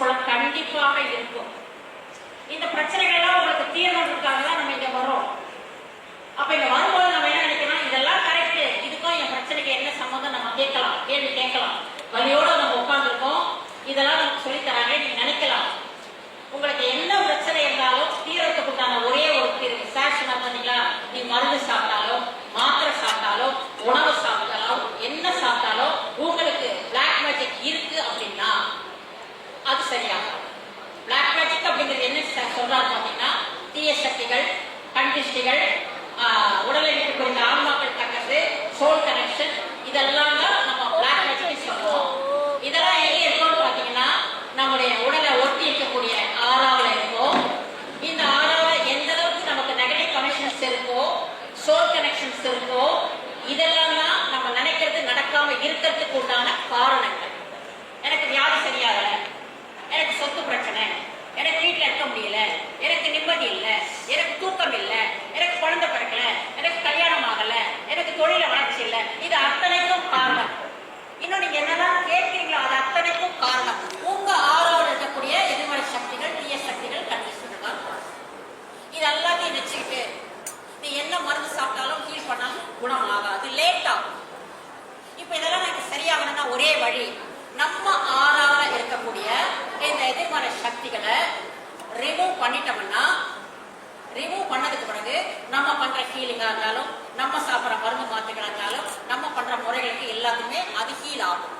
குழப்பம் கண்டிப்பாக இருக்கும். இந்த பிரச்சனைகள்லாம் உங்களுக்கு தீர்வதற்காக தான் நம்ம இங்க வரோம் அப்ப இங்க வரும்போது நம்ம என்ன நினைக்கணும்? இதெல்லாம் கரெக்ட் இதுக்கும் என் பிரச்சனைக்கு என்ன சம்மந்தம்? நம்ம கேட்கலாம். கேள்வி கேட்கலாம். வழியோட நம்ம உட்காந்துருக்கோம் இதெல்லாம் நமக்கு சொல்லி தராங்க. நீங்க நினைக்கலாம். உங்களுக்கு என்ன பிரச்சனை இருந்தாலும் தீரத்துக்கு ஒரே ஒரு தீர்வு. சார் பண்ணீங்களா நீ மருந்து சாப்பிட்டாலும் மாத்திரை சாப்பிட்டாலும் உணவு சாப்பிட்டாலும் என்ன சாப்பிட்டாலும் உங்களுக்கு சரியாக பிளாக் மேஜிக் அப்படிங்கிறது என்ன சொல்றாரு பாத்தீங்கன்னா தீய சக்திகள் கண்டிஷ்டிகள் உடலை விட்டு புரிந்த ஆன்மாக்கள் தக்கது சோல் கனெக்ஷன் இதெல்லாம் தான் நம்ம பிளாக் மேஜிக் சொல்றோம். இதெல்லாம் எங்க இருக்கோம்னு பாத்தீங்கன்னா நம்முடைய உடலை ஒட்டி இருக்கக்கூடிய ஆறாவில் இருக்கும். இந்த ஆறாவில் எந்த அளவுக்கு நமக்கு நெகட்டிவ் கனெக்ஷன்ஸ் இருக்கோ சோல் கனெக்ஷன்ஸ் இருக்கோ இதெல்லாம் தான் நம்ம நினைக்கிறது நடக்காம இருக்கிறதுக்கு உண்டான காரணங்கள். எனக்கு வியாதி சரியாகல. எனக்கு சொத்து பிரச்சனை. எனக்கு வீட்டில் இருக்க முடியல. எனக்கு நிம்மதி இல்லை. எனக்கு தூக்கம் இல்லை. எனக்கு குழந்தை பிறக்கல. எனக்கு கல்யாணம் ஆகல. எனக்கு தொழில வளர்ச்சி இல்லை. இது அத்தனைக்கும் காரணம். இன்னும் நீங்க என்னதான் கேட்கிறீங்களோ அது அத்தனைக்கும் காரணம். உங்க ஆறாவில் இருக்கக்கூடிய எதிர்மறை சக்திகள் தீய சக்திகள் கண்டிஷன் தான் இது எல்லாத்தையும் வச்சுக்கிட்டு நீ என்ன மருந்து சாப்பிட்டாலும் ஃபீல் பண்ணாலும் குணம் ஆகாது லேட் ஆகும். இப்போ இதெல்லாம் எனக்கு சரியாகணும்னா ஒரே வழி நம்ம ஆறாவில் இருக்கக்கூடிய இந்த எதிர்மறை சக்திகளை ரிமூவ் பண்ணிட்டோம்னா ரிமூவ் பண்ணதுக்கு பிறகு நம்ம பண்ற ஹீலிங்கா இருந்தாலும் நம்ம சாப்பிட்ற மருந்து மாத்திரைகளா இருந்தாலும் நம்ம பண்ற முறைகளுக்கு எல்லாத்துக்குமே அது ஹீல் ஆகும்.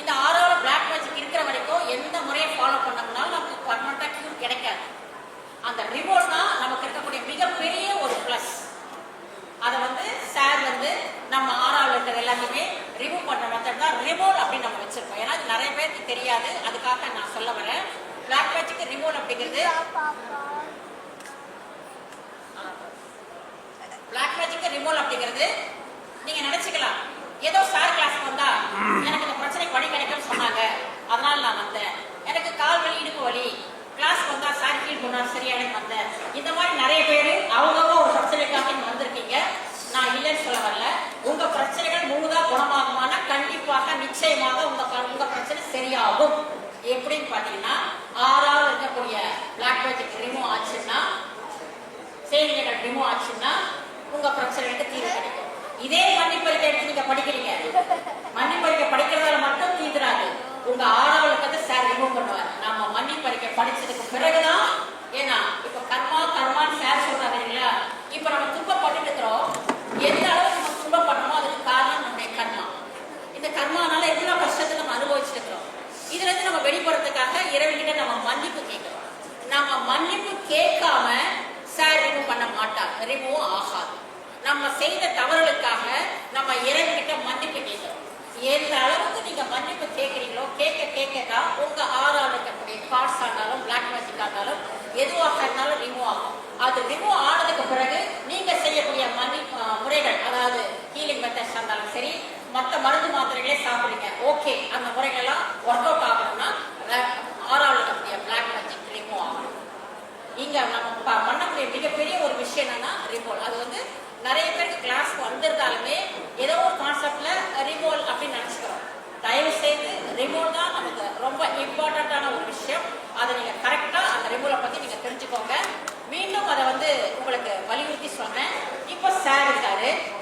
இந்த ஆறாவல பிளாக் மேஜிக் இருக்கிற வரைக்கும் எந்த முறையை ஃபாலோ பண்ணோம்னாலும் நமக்கு பர்மனண்டா கியூர் கிடைக்காது. அந்த ரிமோட் தான் நமக்கு இருக்கக்கூடிய மிகப்பெரிய ஒரு ப்ளஸ் அதை வந்து சார் வந்து நம்ம ஆறாவில் இருக்கிற எல்லாத்தையுமே ரிமூவ் பண்ற மெத்தட் தான் ரிமோல் அப்படின்னு நம்ம வச்சிருக்கோம். ஏன்னா நிறைய பேருக்கு தெரியாது. அதுக்காக நான் சொல்ல வரேன். பிளாக் மேஜிக் ரிமோல் அப்படிங்கிறது பிளாக் மேஜிக் ரிமோல் அப்படிங்கிறது நீங்க நினைச்சுக்கலாம். ஏதோ சார் கிளாஸ்க்கு வந்தா எனக்கு இந்த பிரச்சனைக்கு வழி சொன்னாங்க அதனால நான் வந்தேன் எனக்கு கால் வலி இடுப்பு வலி கிளாஸ் வந்தா சார் ஃபீல் பண்ணார் சரியான வந்தேன் இந்த மாதிரி நிறைய பேர் அவங்கவுங்க ஒரு பிரச்சனைக்காக இங்க வந்திருக்கீங்க நான் இல்லைன்னு சொல்ல வரல உங்க பிரச்சனைகள் முழுதா குணமாகுமானா கண்டிப்பாக நிச்சயமாக உங்க ப- உங்க பிரச்சனை சரியாகும். எப்படின்னு பாத்தீங்கன்னா ஆறாவது இருக்கக்கூடிய பிளாக் மேஜிக் ரிமூவ் ஆச்சுன்னா செய்திகள் ரிமூவ் ஆச்சுன்னா உங்க பிரச்சனைகளுக்கு தீர்வு கிடைக்கும். இதே மன்னிப்பறிக்கை எடுத்து நீங்க படிக்கிறீங்க. மன்னிப்பறிக்கை படிக்கிறதால மட்டும் தீர்ந்துராது உங்க ஆறாவது கதை சார் ரிமூவ் பண்ணுவார். நாம மன்னிப்பறிக்கை படிச்சதுக்கு பிறகுதான் ஏன்னா இப்ப கர்மா கர்மான்னு சார் சொல்றாரு இல்லையா இப்ப நம்ம துன்பப்பட்டு இருக்கிறோம். எந்த அளவுக்கு நம்ம துன்பப்படுறோமோ அதுக்கு காரணம் நம்முடைய கர்மா. இந்த கர்மானால எவ்வளவு கஷ்டத்தை நம்ம அனுபவிச்சிருக்கிறோம்? இதுல இருந்து நம்ம வெளிப்படுறதுக்காக இறைவன்கிட்ட நம்ம மன்னிப்பு கேட்கிறோம். நம்ம மன்னிப்பு கேட்காம சார் ரிமூவ் பண்ண மாட்டார். ரிமூவ் ஆகாது. நம்ம செய்த தவறுகளுக்காக நம்ம இறைவன்கிட்ட மன்னிப்பு கேட்கிறோம். எந்த அளவுக்கு நீங்க மன்னிப்பு கேட்கறீங்களோ கேட்க கேட்க தான் உங்க ஆறால் இருக்கக்கூடிய கார்ட்ஸ் ஆனாலும் பிளாக் மேஜிக் ஆனாலும் எதுவாக இருந்தாலும் ரிமூவ் ஆகும். அது ரிமூவ் ஆனதுக்கு பிறகு நீங்க செய்யக்கூடிய மன்னி முறைகள் அதாவது ஹீலிங் மெத்தட்ஸ் இருந்தாலும் சரி மற்ற மருந்து மாத்திரைகளே சாப்பிடுங்க. ஓகே அந்த முறைகள்லாம் ஒர்க் அவுட் ஆகணும்னா ர- ஆறாவது இருக்கக்கூடிய பிளாக் மேஜிக் ரிமூவ் ஆகணும். இங்க நம்ம பண்ணக்கூடிய மிகப்பெரிய ஒரு விஷயம் என்னன்னா ரிமோல் அது வந்து நிறைய பேருக்கு கிளாஸ் வந்திருந்தாலுமே ஏதோ ஒரு கான்செப்ட்ல ரிமோல் அப்படின்னு நினைச்சுக்கிறோம். தயவு செய்து ரிமோல் தான் நமக்கு ரொம்ப இம்பார்ட்டண்ட்டான ஒரு விஷயம். அதை நீங்க கரெக்டா அந்த ரிமோலை பத்தி நீங்க தெரிஞ்சுக்கோங்க. மீண்டும் அதை வந்து உங்களுக்கு வலியுறுத்தி சொன்னேன். இப்போ சார் இருக்காரு.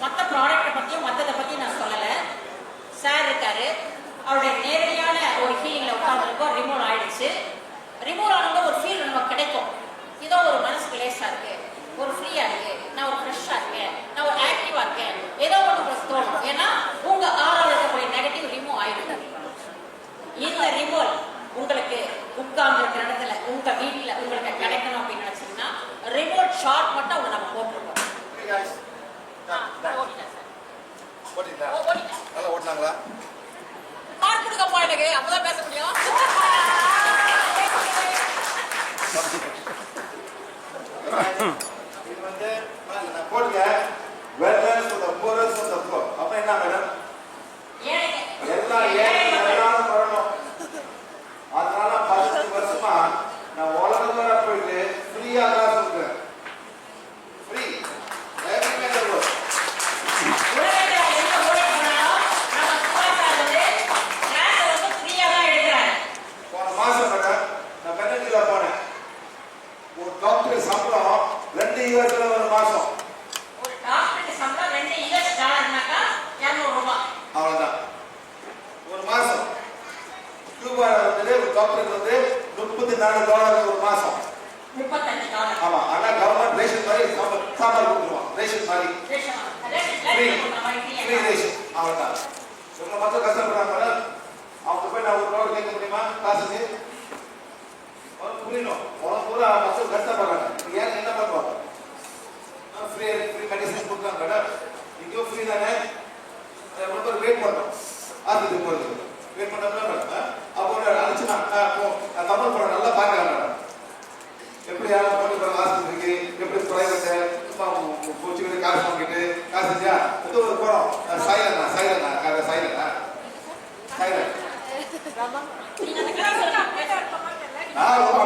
மற்ற ப்ராடக்ட்டை பத்தியும் மற்றதை பத்தி சார் இருக்காரு. அவருடைய நேரடியான ஒரு ஃபீலிங்ல உட்காந்துருக்கோம் ரிமூவ் ஆயிடுச்சு. ரிமூவ் ஆனது ஒரு ஃபீல் நமக்கு கிடைக்கும். இதோ ஒரு மனசுக்கு லேசா இருக்கு. ஒரு ஃப்ரீயா இருக்கு. நான் ஒரு ஃப்ரெஷ்ஷா இருக்கேன். நான் ஒரு ஆக்டிவா இருக்கேன். ஏதோ ஒன்று உங்களுக்கு தோணும். ஏன்னா உங்க ஆறாவில் இருக்கக்கூடிய நெகட்டிவ் ரிமூவ் ஆயிடுது. இந்த ரிமூவல் உங்களுக்கு உட்கார்ந்து இருக்கிற இடத்துல உங்க வீட்ல உங்களுக்கு கிடைக்கணும் அப்படின்னு நினைச்சீங்கன்னா ரிமோட் ஷார்ட் மட்டும் அவங்க நம்ம போட்டிருக்கோம். ஓடிட்டேன் சார். ஓட்டிங்களா ஓ, ஓடிட்டேன். நல்லா ஓட்டினாங்களா? மார்க் கொடுக்கப்பா எனக்கு. அப்பதான் பேச முடியும். இது வந்து போடுங்க. For the of the poor அப்ப என்ன மேடம் ஏழைங்க. எல்லாம் ஏழை எல்லாரும் வரணும் அதனால பதினஞ்சு வருஷமா நான் உலகம் வர போயிட்டு ஃப்ரீயா தான் சொல்றேன் ஃப்ரீ எவ்ரிமே உலகத்துல எந்த மூலைக்கு போனாலும் நம்ம சுபாஷ் சார் வந்து class அ வந்து free ஆ தான் எடுக்கிறாரு. போன மாசம் மேடம் நான் கன்னடியில போனேன் ஒரு டாக்டர் சம்பளம் ரெண்டு யூஎஸ்ல ஒரு மாசம் டாக்டருக்கு வந்து முப்பத்தி நாலு டாலர் ஒரு மாசம் முப்பத்தஞ்சு டாலர் ஆமா ஆனா கவர்மெண்ட் ரேஷன் மாதிரி சாப்பாடு சாப்பாடு கொடுத்துருவான் ரேஷன் மாதிரி ரேஷன் ரேஷன் ஃப்ரீ கொடுக்குற மாதிரி ஃப்ரீ ஃப்ரீயா ரேஷன் அவ்வளோதான் இவங்க மக்கள் கஷ்டப்படுறாங்க மேடம் அவங்க நான் ஒரு டாலர் கேட்க முடியுமா? காசுக்கு? புரியணும். உனக்கு பூரா மக்கள் கஷ்டப்படுறாங்க. ஏன் என்ன பண்ணுவாங்க ஃப்ரீ ஃப்ரீ மெடிசன் கொடுக்குறாங்க மேடம் இங்கேயும் ஃப்ரீ தானே? ரொம்ப பேர் வெயிட் பண்ணோம் ஆஸ்பத்திரி போகிறது வெயிட் பண்ணோம்னா மேடம் அப்போ அப்போ நான் தமிழ் படம் நல்லா பார்க்கலாம் மேடம் எப்படி யாரும் போட்டு போகிற ஆஸ்பத்திரிக்கு எப்படி பிரைவேட்டு பூச்சிக்கிட்டு காசு வாங்கிட்டு காசு செஞ்சா இது ஒரு போகிறோம் சைலண்ணா சைலண்ணா சைலண்ணா சைலன் நான் ரொம்ப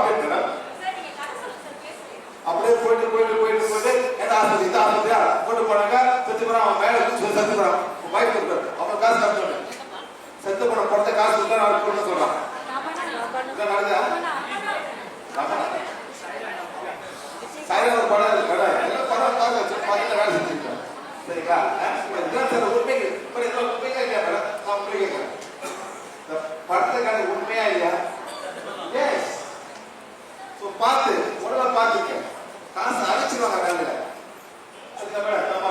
அப்படியே போயிட்டு போயிட்டு போயிட்டு போயிட்டு எந்த ஆஸ்பத்திரி இந்த ஆஸ்பத்திரியா போட்டு போனாங்க செத்து போறான் அவன் மேல குச்சி செத்து போறான். வாய்ப்பு இருக்காரு அவன் காசு காமிச்சோன்னு செத்து போன பொறுத்த காசு கொடுத்தா நான் போட்டு சொல்றான். இதான் படம் படம். எல்லாம் படம் பார்க்க வச்சு பார்த்து வேலை செஞ்சுருக்கேன் சரிங்களா அஹ் இப்ப இதுதான் சார் உண்மைக்கு இப்ப இதுல உண்மையா இல்லையா மேடம் நான் உண்மையை கேட்கிறேன் இந்த படத்துக்கான உண்மையா இல்லையா எஸ் ஸோ பார்த்து உடலை பார்த்துக்க காசு அழைச்சிருவாங்க வேலையில அதுக்கு மேடம் நம்ம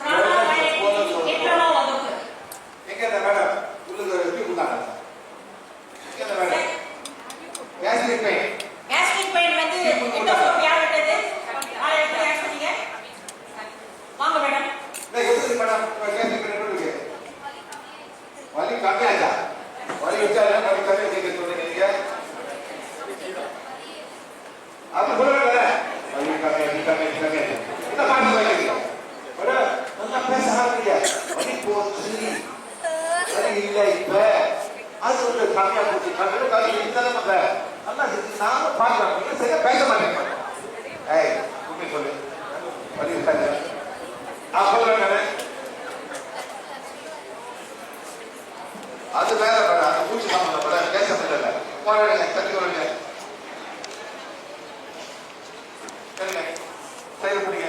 பிராணாயாமம் எட்டாம் வகுப்பு எங்க இந்த மேடம் உங்களுக்கு ரிவ்யூ கொடுத்தாங்க எங்க இந்த madam gastric pain gastric pain வந்து எண்டோஸ்கோபி யார் விட்டது யார் எடுத்து யார் சொன்னீங்க வாங்க மேடம் இல்லை எப்படி மேடம் கேஸ்ட்ரிக் பெயின் எப்படி இருக்கு வலி கம்மியாச்சா வலி வச்சா என்ன வலி கம்மியா கேட்க சொல்றீங்க நீங்க அது சொல்லுங்க வலி கம்மியா வலி கம்மியா வலி கம்மியா இந்த பாட்டு சொல்லுங்க மேடம் நல்லா பேச ஆரம்பிங்க வலி போச்சு வலி இல்லை இப்ப அது வந்து கம்மியா போச்சு கம்மியா கம்மி இருந்தாலும் பண்ற நல்லா இருக்கு. நானும் பார்க்கலாம் நீங்க சரியா பேச மாட்டேங்க ஏய் உண்மை சொல்லு வலி இருக்காங்க நான் சொல்றேன் நானு. அது வேற படம் அது பூச்சி சம்பந்தம் படம் பேச முடியல போராடுங்க தட்டி கொடுங்க சரிங்க சரி பிடிங்க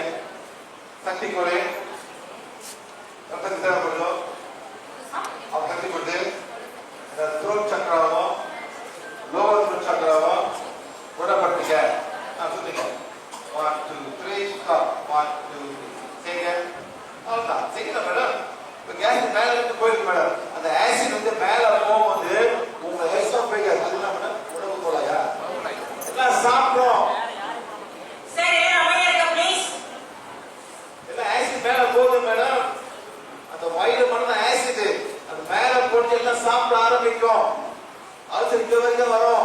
தட்டி கொடு ரத்தத்துக்கு தேவைப்படுதோ அவன் தட்டி கொடுத்து இந்த த்ரோட் சக்கராவும் லோவர் த்ரோட் சக்கராவும் குணப்படுத்துங்க நான் சுத்திங்க one two three stop one two செய்யுங்க அவ்வளோதான் செய்யல மேடம் மேல இருந்து போயிருக்கு மேடம். அந்த ஆசிட் வந்து மேல போகும்போது உங்க எஸ்ஓபிகஸ் அது என்ன மேடம் உணவு போலையா? எல்லாம் சாப்பிடும் இருக்க மேல போகுது மேடம். அந்த வயிறு மட்டும் ஆசிட் அது மேல போட்டு எல்லாம் சாப்பிட ஆரம்பிக்கும். அல்சர் இங்க வரைக்கும் வரும்.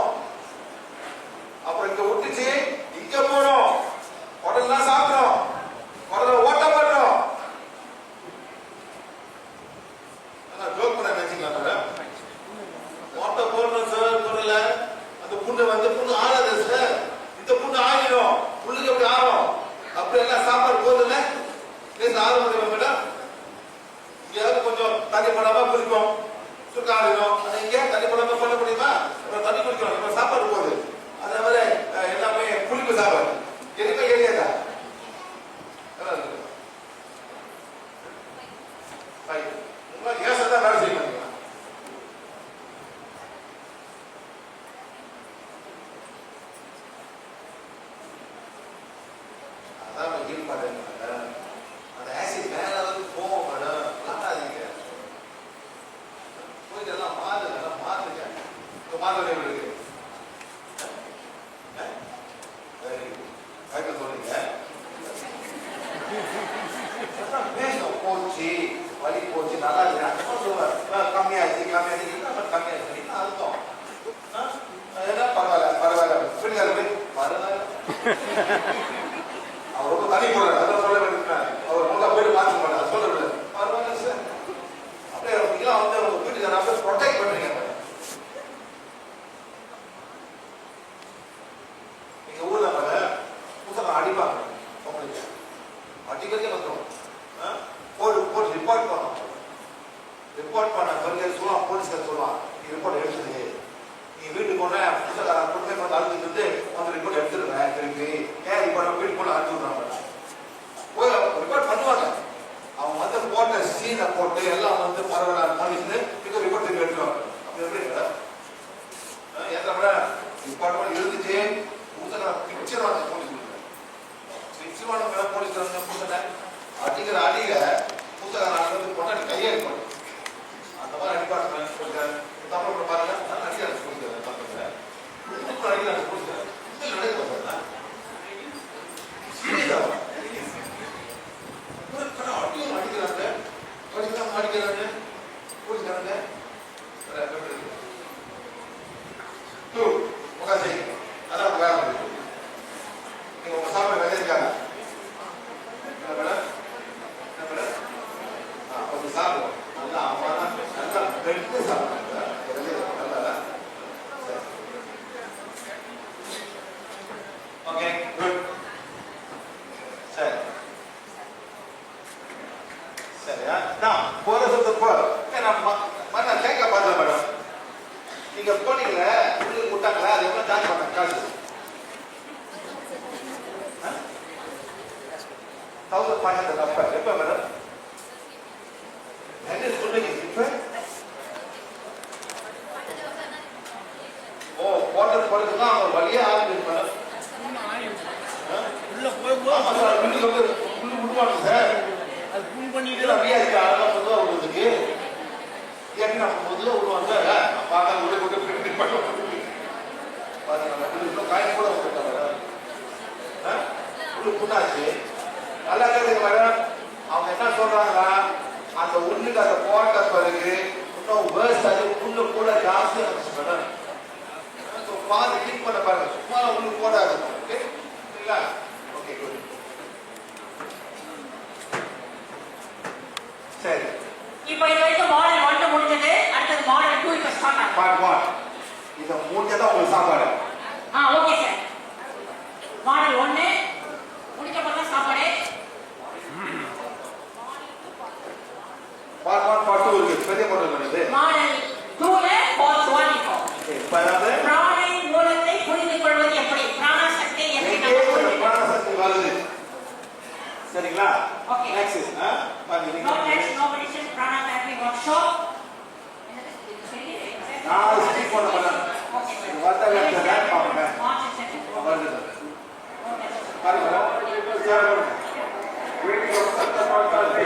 sociale no? அவர் தனி போடுறாரு அதான் சொல்ல வேண்டியிருக்கேன் அவர் முக போயிட்டு மாட்டார் பரவாயில்ல சார் அப்படியே நீங்களாம் வந்து வீட்டுக்கு ப்ரொடெக்ட் ஊர்ல மேல புத்தகம் அடிப்பாங்க உங்களுக்கு. அடிக்கடி வந்துடும் போட்டு போட்டு ரிப்போர்ட் பண்ணோம் ரிப்போர்ட் பண்ண பிறகு சொல்லுவான் போலீஸ்கார் சொல்லுவான் நீ ரிப்போர்ட் எடுத்துது நீ வீட்டுக்கு போன புத்தகம் கொடுத்து அழுதுட்டு வந்து அந்த ரிப்போர்ட் எடுத்துருவேன் இருக்கு. ஏன் இப்போ நம்ம வீட்டுக்குள்ள அனுப்பிச்சு ரிப்போர்ட் பண்ணுவாங்க. அவங்க வந்து போட்ட சீனை எல்லாம் வந்து பரவாயில்ல இது ரிப்போர்ட் திருப்பி எடுத்துருவாங்க. அப்படி எப்படி? ஏன்னா டிபார்ட்மெண்ட் இருந்துச்சு புதுசாக பிக்சர் வாங்க போலீஸ் பிக்சர் வாங்க போலீஸ் புதுசாக வாங்க கிளிக் பண்ண பாருங்க. சும்மா ஒன்று போடாது. ஓகே இல்லைங்களா ஓகே குட் சரி. இப்போ இது வரைக்கும் மாடல் ஒன்று முடிஞ்சது. அடுத்தது மாடல் டூ இப்போ ஸ்டார்ட் ஆகும். பார்ட் ஒன் இதை முடிஞ்சதான் உங்களுக்கு சாப்பாடு. ஆ ஓகே சார் மாடல் ஒன்று முடிக்கப்பட்ட சாப்பாடு. பார்ட் ஒன் பார்ட் டூ இருக்கு. பெரிய மாடல் பண்ணுது மாடல் டூல பார்ட் ஒன் இப்போ. இப்போ அதாவது சரிங்களா? ஓகே நெக்ஸ்ட் ஆ? பாருங்க no next no medicine prana therapy workshop நான் ஸ்பீக் பண்ண பண்ணேன் ஓகே சார் வார்த்தை வார்த்தை தான் பாருங்க. வருது பாருங்க சார் वेट को सत्ता पड़ता है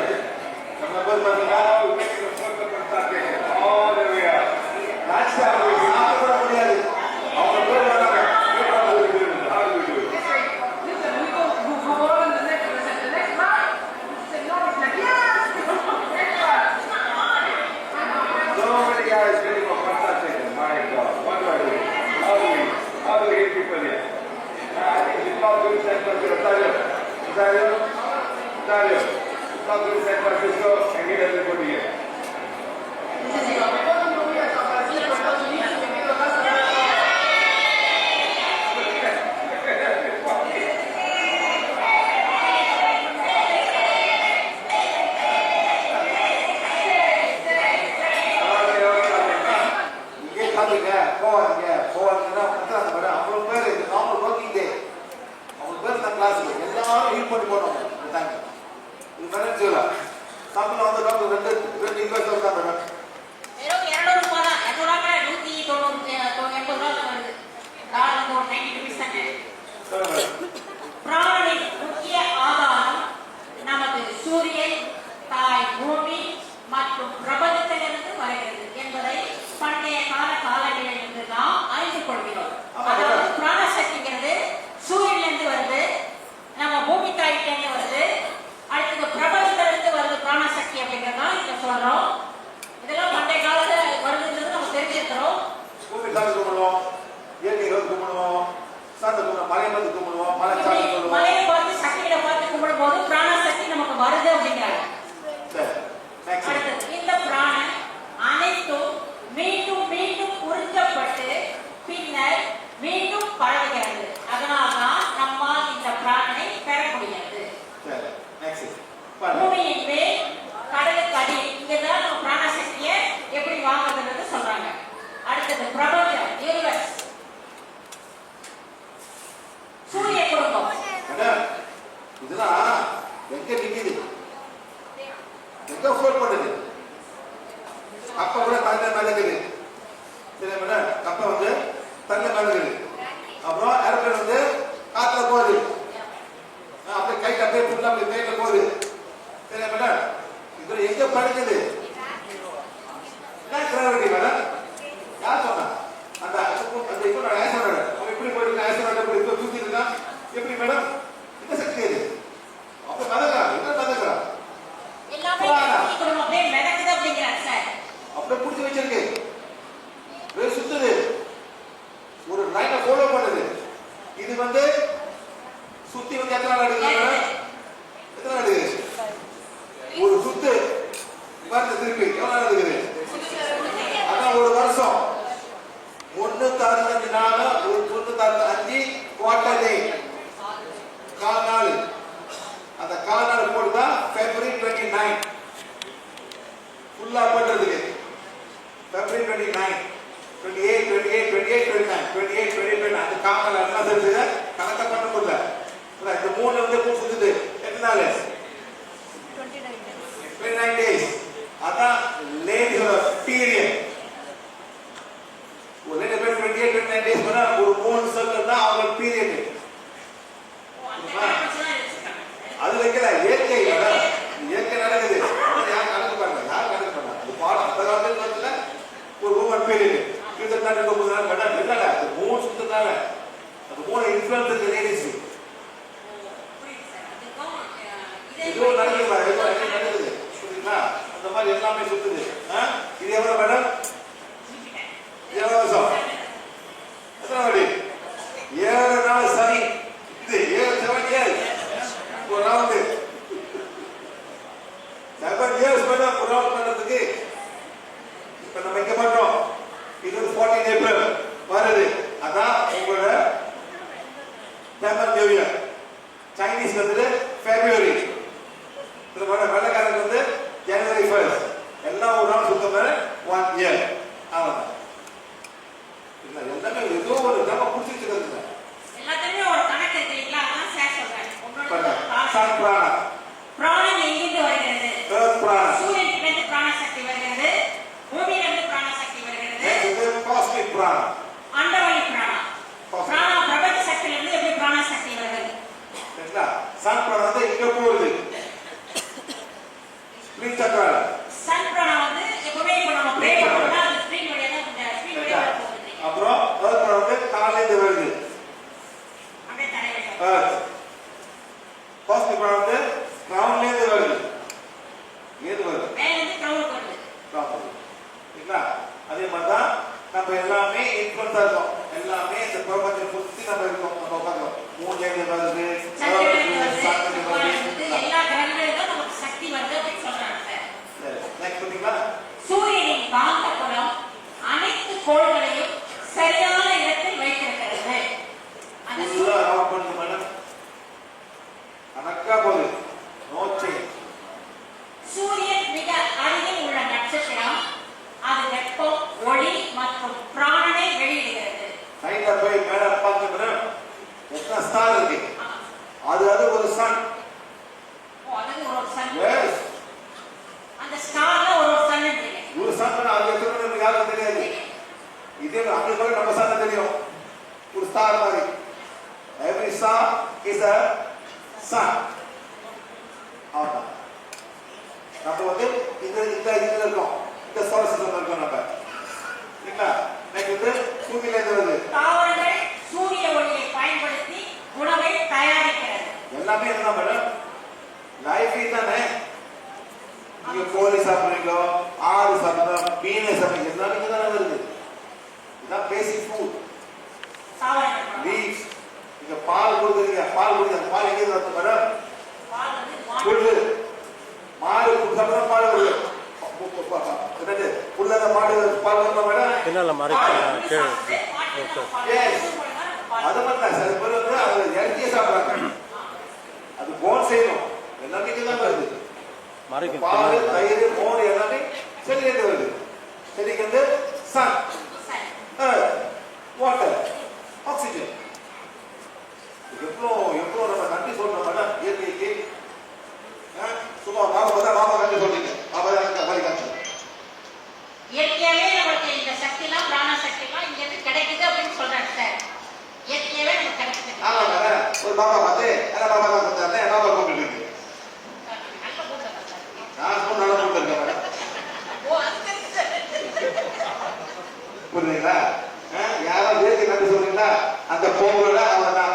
नंबर बदला वेट को सत्ता पड़ता है और ये राज साहब Pawłowi Sankończyk yeah. ஃபுல்லா பண்றதுக்கு February twenty nine twenty eight twenty eight twenty eight twenty nine twenty eight twenty twenty அந்த காமல் என்ன தெரிஞ்சுங்க கணக்கை பண்ண முடியல? இந்த மூணு வந்து சுத்துது எத்தனை நாள் டுவெண்ட்டி நைன் டேஸ் அதான் லேடிஸோட பீரியட் ஒரு லேடி பேர் twenty eight twenty nine days பண்ணா ஒரு மூணு சர்க்கிள் தான் அவங்க பீரியட் அது வைக்கல இயற்கை மேடம். இயற்கை நடக்குது அது யார் கணக்கு பண்ணல யார் கணக்கு பண்ணல அது பாடம் அந்த காலத்துல வந்து ஒரு உமன் பீரியட் நாள் மேடம் இல்ல அது மூணு மூணு இன்ஃபுளுன்ஸ் லேடிஸ் நடக்குது நடக்குது, புரியுதுங்களா அந்த மாதிரி எல்லாமே சுத்துது. இது எவ்வளவு மேடம்? இது எவ்வளவு வருஷம்? எத்தனை வாடி ஏழு நாள் சனி. இது ஏழு செவன் ஒரு ரவுண்டு செவன் இயர்ஸ் மேடம் ஒரு ரவுண்ட் பண்றதுக்கு இப்ப நம்ம இங்க பண்றோம். இது ஃபோர்டீன் ஏப்ரல் வருது. அதான் உங்களோட தமிழ் நியூ இயர் சைனீஸ் வந்து பிப்ரவரி இது வர வெள்ளக்காரங்க வந்து ஜனவரி ஃபர்ஸ்ட் எல்லாம் ஒரு நாள் சுத்தம் ஒன் இயர் இல்ல எல்லாமே ஏதோ ஒரு நம்ம புடிச்சிட்டு இருக்கிறது ஒரு கணக்கு அதான் சார் சொல்றேன். பிராணா பிராணம் எங்கிருந்து வருகிறது? எர்த் பிராணா சூரியனிலிருந்து பிராண சக்தி வருகிறது. சக்தி இது காஸ்மிக் பிராணா. அண்டவழி பிராணம் பிராணா பிரபஞ்ச சக்தியிலிருந்து எப்படி பிராண சக்தி வருகிறது சரிங்களா சன் பிராணா வந்து இங்க போகுது? ஸ்பிரிட் சக்கரா சன் பிராணம் வந்து எப்பவுமே இப்போ நம்ம ப்ரே பண்ணோம்னா அது ஸ்கிரீன் வழியா தான் ஸ்கிரீன் வழியா போகுது அப்புறம் எர்த் பிராணா வந்து இருந்து வருது. அப்படியே எர்த் காஸ்மிக் பிராணா வந்து கிரவுண்ட்ல இருந்து வருது. ஏது வருது? மேல இருந்து கிரவுண்ட் வருது. சரிங்களா அதே மாதிரி தான் நம்ம எல்லாமே இன்ஃபுளுன்ஸா இருக்கோம். எல்லாமே இந்த பிரபஞ்சம் சுத்தி நம்ம இருக்கோம். நம்ம உட்காந்துருக்கோம் மூணு வருது சந்திரனிலிருந்து வருது சாத்தனை செவ்வாயிலிருந்து வருது எல்லா கிரகங்களிலும் தான் நமக்கு சக்தி வருது அப்படின்னு சொல்றாங்க சார் நெக்ஸ்ட் பார்த்தீங்களா சூரியனின் காந்தப்புலம் அனைத்து கோள்களையும் சரியான இடத்தில் வைத்திருக்கிறது அந்த சூ- ஃபுல்லா ரவுண்ட் பண்ணுங்க மேடம் கணக்கா போகுது நோ சேஞ்ச் சூரியன் மிக அருகில் உள்ள நட்சத்திரம் அது வெப்பம் ஒளி மற்றும் பிராணனை வெளியிடுகிறது நைட்ல போய் மேல பார்க்க மேடம் எத்தனை ஸ்டார் இருக்கு ஆமா. அது அது ஒரு சன் ஓ, அது ஒரு ஒரு சன் எஸ் அந்த ஸ்டார்ல ஒரு ஒரு சன் இருக்கு ஒரு சன் அது எத்தனை நமக்கு யாருக்கும் தெரியாது இதே அப்படி கூட நம்ம சன் தெரியும் ஒரு ஸ்டார் மாதிரி every star is a sun அவ்வளவுதான் நம்ம வந்து இந்த இந்த இதுல இருக்கோம் இந்த சோழ சிஸ்டம் இருக்கோம் நம்ம சரிங்களா நெக்ஸ்ட் வந்து பூமியில இருந்து வருது தாவரங்கள் சூரிய ஒளியை பயன்படுத்தி உணவை தயாரிக்கிறது எல்லாமே இதுதான் மேடம் லைஃப் தானே நீங்க கோழி சாப்பிடுறீங்களோ ஆடு சாப்பிடுறோம் மீனை சாப்பிடுறீங்க எல்லாமே இங்க தானே வருது இதான் பேசிக் ஃபுட் தாவரங்கள் லீவ்ஸ் நீங்க பால் கொடுக்குறீங்க பால் கொடுக்குறீங்க அந்த பால் எங்க வருது மேடம்? பால் வந்து வானம். புல்லு மாடு சாப்பிடுற பால் வருது என்னது? புல்லத மாடு பால் வருமா மேடம். கொடுக்கணும். பால் அது தான் சில பேர் வந்து அதை இறக்கியே சாப்பிடுறாங்க. அது போன் செய்யணும். எல்லாமே தான் வருது. பால் தயிர் மோர் எல்லாமே செடியிலிருந்து வருது. செடிக்கு வந்து சன். சரி. வாட்டர் ஆக்சிஜன் எவ்வளோ எவ்வளோ நம்ம நன்றி சொல்றோம் மேடம்? இயற்கைக்கு சும்மா பாபா பார்த்தா பாபா நன்றி சொல்றீங்க. பாபா தான் வழி காமிச்சு இயற்கையாவே நமக்கு இந்த சக்திலாம் பிராண சக்திலாம் இங்க இருந்து கிடைக்குது அப்படின்னு சொல்றாங்க சார். இயற்கையாவே நமக்கு கிடைக்குது. ஆமா மேடம். ஒரு பாபா பார்த்து என்ன பாபா தான் பாபா கூப்பிட்டு இருக்கு. சார் நான் சொன்ன நல்லா கூப்பிட்டு இருக்கேன் மேடம். புரியுதுங்களா? ஆ, யாரோ இயற்கை நன்றி சொல்றீங்களா? அந்த பொங்கலோட அவன் தான்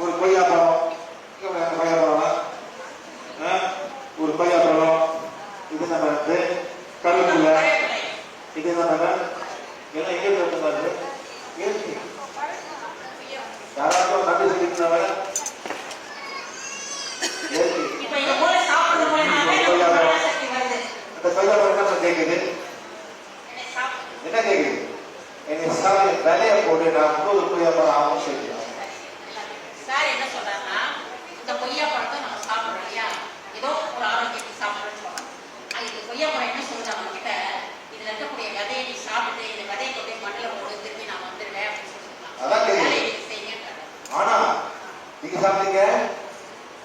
ஒரு கொய்யா பழம் கொய்யா பழம்? ஒரு கொய்யா பழம் இது நம்ம வந்து கருவேப்பிலை இது என்ன பண்ண எல்லாம் எங்க இருந்து பாருங்க இயற்கை யாராவது கொய்யா பழம் என்ன கேட்குது என்னை சாப்பிடு. என்ன கேட்குது என்னை சாலை விலையை போட்டு நான் கொய்யா பழம் ஆகும் சொல்லிடுறேன் சார் என்ன சொல்றாருன்னா இந்த கொய்யா பழத்தை நம்ம சாப்பிடுறோம் இல்லையா ஏதோ ஒரு ஆரோக்கியத்துக்கு சாப்பிடுறோம்னு சொல்றோம் ஆனா இந்த கொய்யா பழம் என்ன சொல்லுது நம்ம கிட்ட இதுல இருக்கக்கூடிய விதையை நீ சாப்பிட்டு இந்த விதையை கொண்டு போய் மண்ணில் போடு திருப்பி நான் வந்துடுவேன் அப்படின்னு சொல்லி சொல்றாங்க. அதான் கேக்குது. வேலையை நீங்க செய்யுங்கன்றாங்க. ஆனா நீங்க சாப்பிட்டீங்க?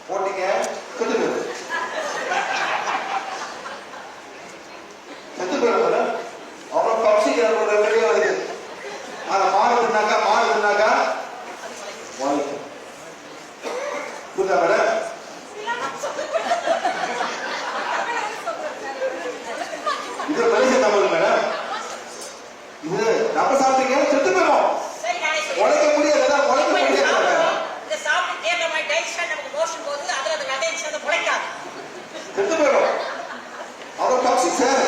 போட்டீங்க? செத்து போயிடும் செத்து போயிடும் அவ்வளவு பக்ஷிகள் ஒரு வெளியே வருது அதை மாறுதுனாக்கா மாறுதுனாக்கா வாய்க்கும் புரியுதா மேடம் இது மனுஷன் தமிழ் மேடம் இது நம்ம சாப்பிட்டீங்க செத்து போயிடும் சரி நானே சொல்லிடுறேன். உழைக்க முடியாது அதான் உழைக்க இப்ப இது முடியாது சாப்பிடுறோம். இதை சாப்பிட்டு தேடுற மாதிரி டைஜஷன் நமக்கு மோஷன் போகுது அதுல அந்த விதையை சேர்ந்து முளைக்காது செத்து போயிடும் அவ்வளவு டாக்ஸிக் சார்.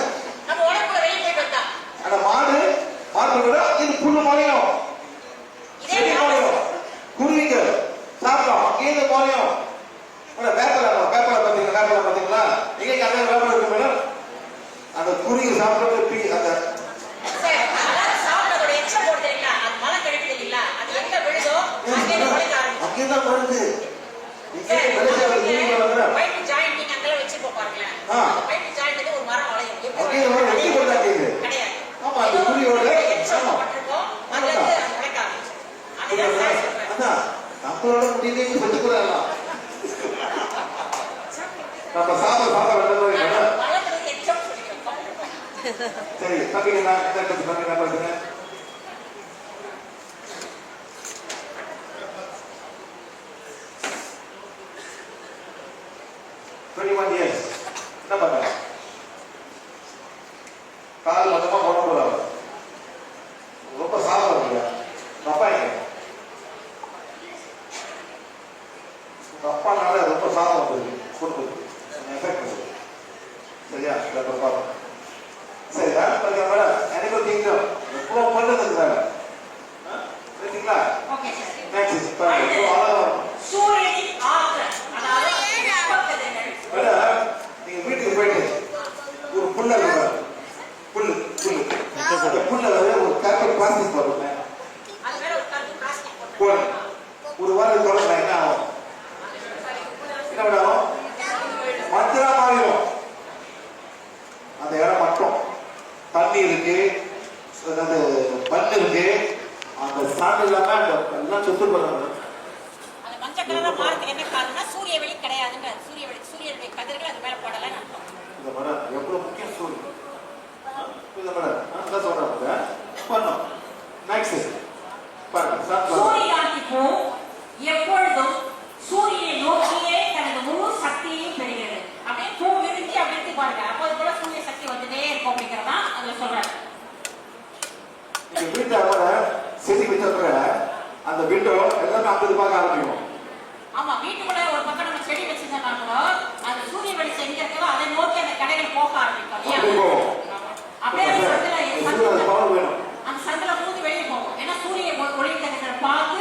அந்த மாடு மாடு இது முளையும் இதே செடி முளையும் குருவிங்க சாப்பிடும் அங்கேயிருந்து முளையும் உடனே வேப்பலை வேப்பலை பார்த்தீங்களா வேப்பலை பார்த்தீங்களா? எங்க வேப்பலை இருக்கு மேடம். அந்த குருவி சாப்பிடுறது பீ அந்த சரி, அதாவது சாப்பிட்டதோட எச்சம் போடுது இல்லைங்களா? அது மலம் கழிக்குது இல்லைங்களா? அது எங்க விழுதோ, அங்கேயிருந்து முளைக்க ஆரம்பிக்கும். அங்கேயும் தான் வருது இங்கே சரி, நம்மளோட முடியலையும் நம்ம சாப்பிட சாப்பிட. சரி தம்பிங்க நான் தம்பி டுவெண்ட்டி ஒன் இயர்ஸ் என்ன பண்ண கால் மொத்தமா போட போறாரு ரொம்ப சாப்பிட அப்பா எங்க உங்க அப்பானால ரொம்ப சாதம் வந்தது கொடுத்தது எஃபெக்ட் வந்தது சரியா இதை அப்புறம் பார்ப்போம் சரி வேலை பாருங்க மேடம் அனிமல் கிங்டம் எவ்வளோ பண்ணுறது மேடம் சரிங்களா ஓகே சார். மேக்ஸிஸ் பாருங்க எவ்வளோ அழகா இருக்கும் சூரியனின் ஆற்றல், அதாவது வெப்பக்கதிர்கள். மேடம் நீங்க வீட்டுக்கு போயிட்டு ஒரு புல்ல இருக்கு பாருங்க. புல்லு புல்லு அந்த புல்ல ஒரு கருப்பு பிளாஸ்டிக் போடுங்க அது மேல ஒரு கருப்பு plastic போட்டு போடுங்க ஒரு வாரம் தொடங்க என்ன ஆகும் என்ன மேடம் மஞ்சளா மாறிடும் அந்த இடம் மட்டும் தண்ணி இருக்கு அதாவது மண் இருக்கு அந்த சாண் இல்லாம அந்த எல்லாம் சுத்து போறாங்க அந்த மஞ்சள் கலர்ல மாறதுக்கு என்ன காரணம்னா சூரிய வெளி கிடையாதுன்ற சூரிய வெளி சூரியனுடைய கதிர்கள் அது மேல அர்த்தம். இந்த மேடம் எவ்வளவு முக்கியம் சூரியன் இந்த மேடம் அதான் சொல்றாங்க பண்ணோம் நெக்ஸ்ட் பாருங்க சாப்பிடுவாங்க சூரியகாந்தி பூ எப்பொழுதும் சூரியனை நோக்கியே தனது முழு சக்தியையும் பெறுகிறது. அப்படியே பூ விரிஞ்சு அப்படி பாருங்க. அப்போது சூரிய சக்தி வந்துட்டே இருக்கும் அப்படிங்கறதா அதுல சொல்றாரு. செதுக்கி வச்ச அந்த விண்டோ எல்லாமே ஐம்பது பார்க்க ஆரம்பிக்கும் ஆமா வீட்டுக்குள்ள ஒரு பக்கம் நம்ம செடி அந்த சூரிய வெளிச்சம் எங்க இருக்கோ அதை நோக்கி அந்த கடைகள் போக ஆரம்பிக்கும். அப்படியே சந்தில வேணும். அந்த சந்தில மூந்து வெளியே போகும். ஏன்னா சூரிய ஒளி கடைகள் பார்த்து